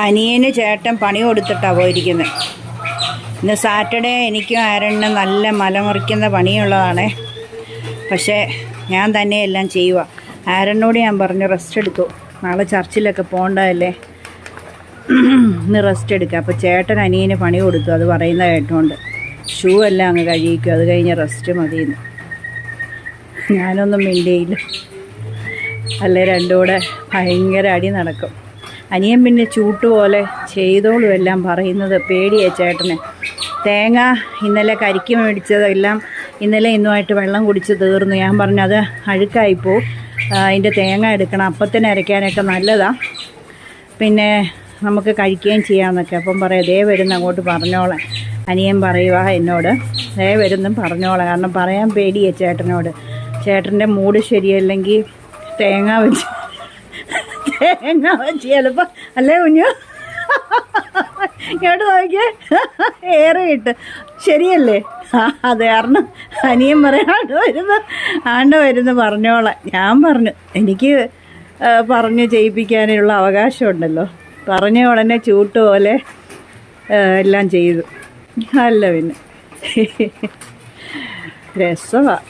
അനിയന് ചേട്ടൻ പണി കൊടുത്തിട്ടാണ് പോയിരിക്കുന്നത് ഇന്ന് സാറ്റർഡേ എനിക്കും ആരണ്ണ് നല്ല മലമുറിക്കുന്ന പണിയുള്ളതാണേ. പക്ഷേ ഞാൻ തന്നെ എല്ലാം ചെയ്യുക ആരണ്ണോട് ഞാൻ പറഞ്ഞു റെസ്റ്റ് എടുത്തു. നാളെ ചർച്ചിലൊക്കെ പോകണ്ടതല്ലേ? ഇന്ന് റെസ്റ്റ് എടുക്കുക അപ്പോൾ ചേട്ടൻ അനിയന് പണി കൊടുത്തു. അത് പറയുന്ന കേട്ടോണ്ട് ഷൂ എല്ലാം അങ്ങ് കഴിയിക്കും അത് കഴിഞ്ഞ് റെസ്റ്റ് മതിയെന്ന്. ഞാനൊന്നും മിണ്ടിയില്ല. അല്ലേ? രണ്ടും കൂടെ ഭയങ്കര അടി നടക്കും. അനിയൻ പിന്നെ ചൂട്ട് പോലെ ചെയ്തോളും എല്ലാം പറയുന്നത് പേടിയാ ചേട്ടന്. തേങ്ങ ഇന്നലെ കരിക്ക് മേടിച്ചതെല്ലാം ഇന്നലെ ഇന്നുമായിട്ട് വെള്ളം കുടിച്ച് തീർന്നു. ഞാൻ പറഞ്ഞു അത് അഴുക്കായിപ്പോ അതിന്റെ തേങ്ങ എടുക്കണം. അപ്പത്തിന് അരയ്ക്കാനൊക്കെ നല്ലതാണ് പിന്നെ നമുക്ക് കഴിക്കുകയും ചെയ്യാമെന്നൊക്കെ. അപ്പം പറയാം ദേ വരുന്ന അങ്ങോട്ട് പറഞ്ഞോളാം. അനിയൻ പറയുക എന്നോട് ദേ വരുന്നും പറഞ്ഞോളാം. കാരണം പറയാൻ പേടിയേ ചേട്ടനോട്. ചേട്ടന്റെ മൂഡ് ശരിയല്ലെങ്കിൽ തേങ്ങ വെച്ച് തേങ്ങ വെച്ച് ചിലപ്പോൾ അല്ലേ കുഞ്ഞു? ഇങ്ങോട്ട് നോക്കിയേ. ഏറെ ഇട്ട്. ശരിയല്ലേ? അത് കാരണം അനിയൻ പറയാണ്ട് വരുന്നു ആണ്ട് വരുന്ന് പറഞ്ഞോളാം. ഞാൻ പറഞ്ഞു എനിക്ക് പറഞ്ഞ് ചെയ്യിപ്പിക്കാനുള്ള അവകാശമുണ്ടല്ലോ. പറഞ്ഞ ഉടനെ ചൂട്ട് പോലെ എല്ലാം ചെയ്തു. അല്ല പിന്നെ. രസമാണ്